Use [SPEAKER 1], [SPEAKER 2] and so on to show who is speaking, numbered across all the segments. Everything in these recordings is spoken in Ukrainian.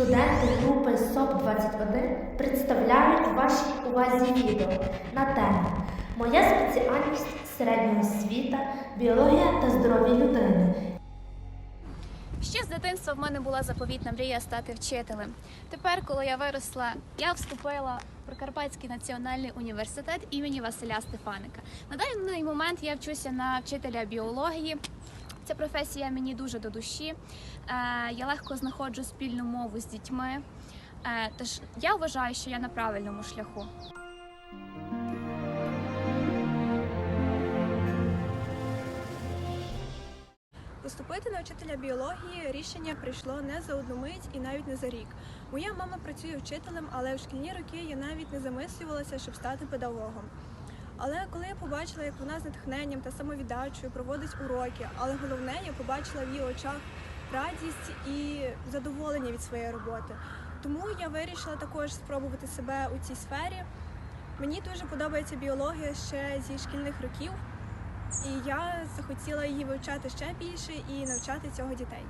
[SPEAKER 1] Студенти групи СОП-21 представляють вашій увазі відео на тему Моя спеціальність середня освіта, біологія та здоров'я людини.
[SPEAKER 2] Ще з дитинства в мене була заповітна мрія стати вчителем. Тепер, коли я виросла, я вступила в Прикарпатський національний університет імені Василя Стефаника. На даний момент я вчуся на вчителя біології. Ця професія мені дуже до душі. Е, Я легко знаходжу спільну мову з дітьми. Е, Тож я вважаю, що я на правильному шляху.
[SPEAKER 3] Поступити на вчителя біології рішення прийшло не за одну мить і навіть не за рік. Моя мама працює вчителем, але в шкільні роки я навіть не замислювалася, щоб стати педагогом. Але коли я побачила, як вона з натхненням та самовіддачею проводить уроки, але головне, я побачила в її очах радість і задоволення від своєї роботи. Тому я вирішила також спробувати себе у цій сфері. Мені дуже подобається біологія ще зі шкільних років. І я захотіла її вивчати ще більше і навчати цього дітей.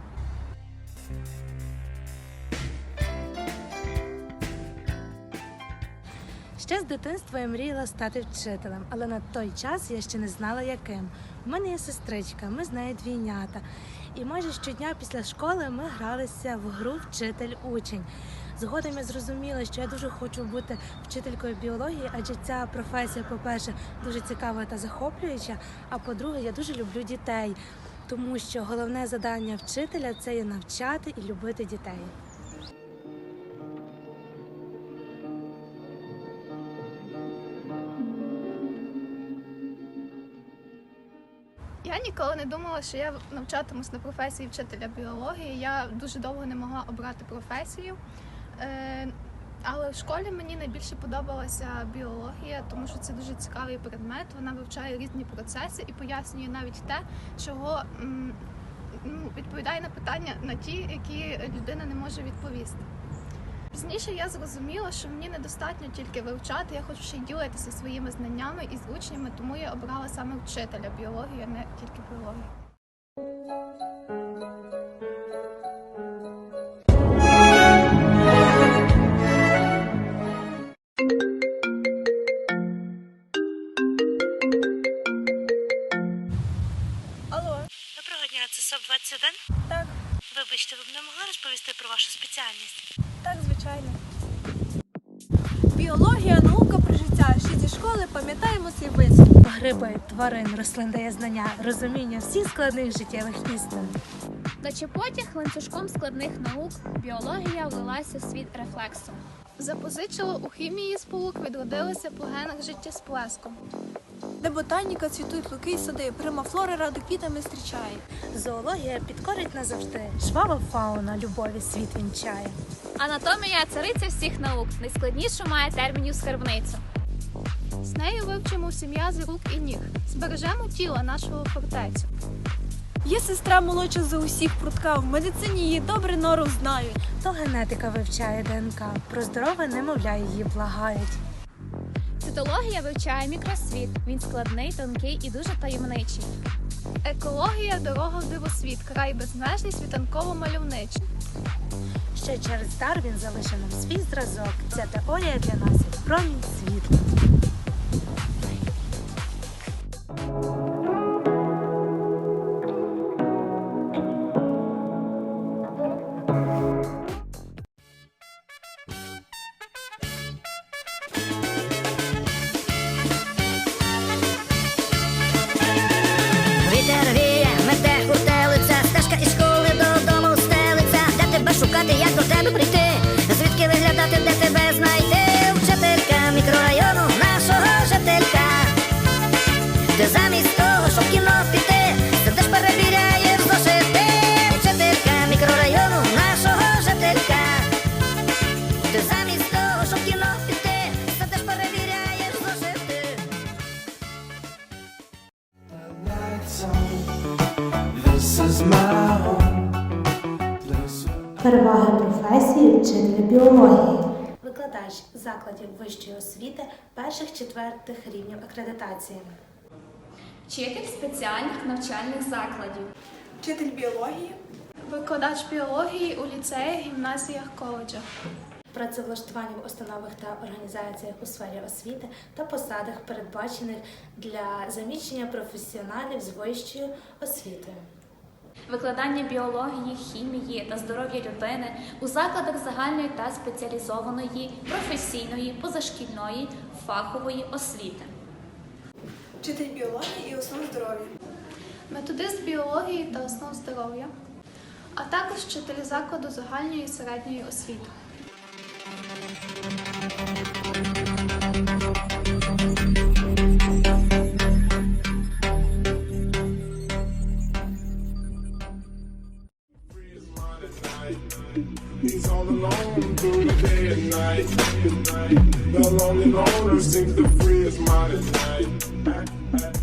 [SPEAKER 4] Ще з дитинства я мріяла стати вчителем, але на той час я ще не знала, яким. У мене є сестричка, ми з нею двійнята. І майже щодня після школи ми гралися в гру вчитель-учень. Згодом я зрозуміла, що я дуже хочу бути вчителькою біології, адже ця професія, по-перше, дуже цікава та захоплююча. А по-друге, я дуже люблю дітей, тому що головне завдання вчителя це є навчати і любити дітей.
[SPEAKER 2] Ніколи не думала, що я навчатимусь на професії вчителя біології. Я дуже довго не могла обрати професію. Е, Але в школі мені найбільше подобалася біологія, тому що це дуже цікавий предмет. Вона вивчає різні процеси і пояснює навіть те, чого ну, відповідає на питання на ті, які людина не може відповісти. Пізніше я зрозуміла, що мені недостатньо тільки вивчати, я хочу ще й ділитися своїми знаннями із учнями, тому я обрала саме вчителя біології, а не тільки біологію.
[SPEAKER 3] Алло,
[SPEAKER 4] Доброго дня, це СОП 21
[SPEAKER 3] так,
[SPEAKER 4] Вибачте, ви б не могли розповісти про вашу спеціальність?
[SPEAKER 3] Так, звичайно. Біологія, наука про життя. Ще зі школи пам'ятаємо цей вислів.
[SPEAKER 4] Гриби, тварин, рослин дає знання, розуміння всіх складних життєвих істин.
[SPEAKER 2] Наче потяг ланцюжком складних наук біологія влилася в світ рефлексу. Запозичила у хімії сполук, відродилася по генах життєсплеском.
[SPEAKER 3] Де ботаніка цвітуть луки й сади, прима флори раду квітами зустрічає.
[SPEAKER 4] Зоологія підкорить назавжди. Жвава фауна любові світ вінчає.
[SPEAKER 2] Анатомія цариця всіх наук, найскладнішу має термінів скарбницю. З нею вивчимо всі м'язи рук і ніг, збережемо тіло нашого фортецю.
[SPEAKER 3] Є сестра молодша за усіх прутка. В медицині її добре нору знають.
[SPEAKER 4] То генетика вивчає ДНК, про здорове немовля її благають.
[SPEAKER 2] Цитологія вивчає мікросвіт. Він складний, тонкий і дуже таємничий. Екологія дорога в дивосвіт, край безмежний світанково мальовничий.
[SPEAKER 4] Ще через Дарвін залишив нам свій зразок. Ця теорія для нас промінь світла.
[SPEAKER 5] Щоб в кіно піти, сидиш перевіряєш зошити. Вчителька мікрорайону, нашого жителька. Ти замість того, щоб в кіно піти, сидиш перевіряєш зошити.
[SPEAKER 6] lights on. This is my home. Place where
[SPEAKER 1] Переваги професії вчителя біології. Викладач закладів вищої освіти перших-четвертих рівнів акредитації.
[SPEAKER 2] Вчитель спеціальних навчальних закладів.
[SPEAKER 3] Вчитель біології,
[SPEAKER 2] Викладач біології у ліцеях, гімназіях, коледжах.
[SPEAKER 4] Працевлаштування в установах та організаціях у сфері освіти та посадах, передбачених для заміщення професіоналів з вищою освітою.
[SPEAKER 7] Викладання біології, хімії та здоров'я людини у закладах загальної та спеціалізованої, професійної, позашкільної, фахової освіти.
[SPEAKER 3] Вчитель біології і основ здоров'я.
[SPEAKER 2] Методист біології та основ здоров'я, а також вчитель закладу загальної і середньої освіти.
[SPEAKER 8] He's all alone through the day and night. The lonely loner seems to free his mind at night.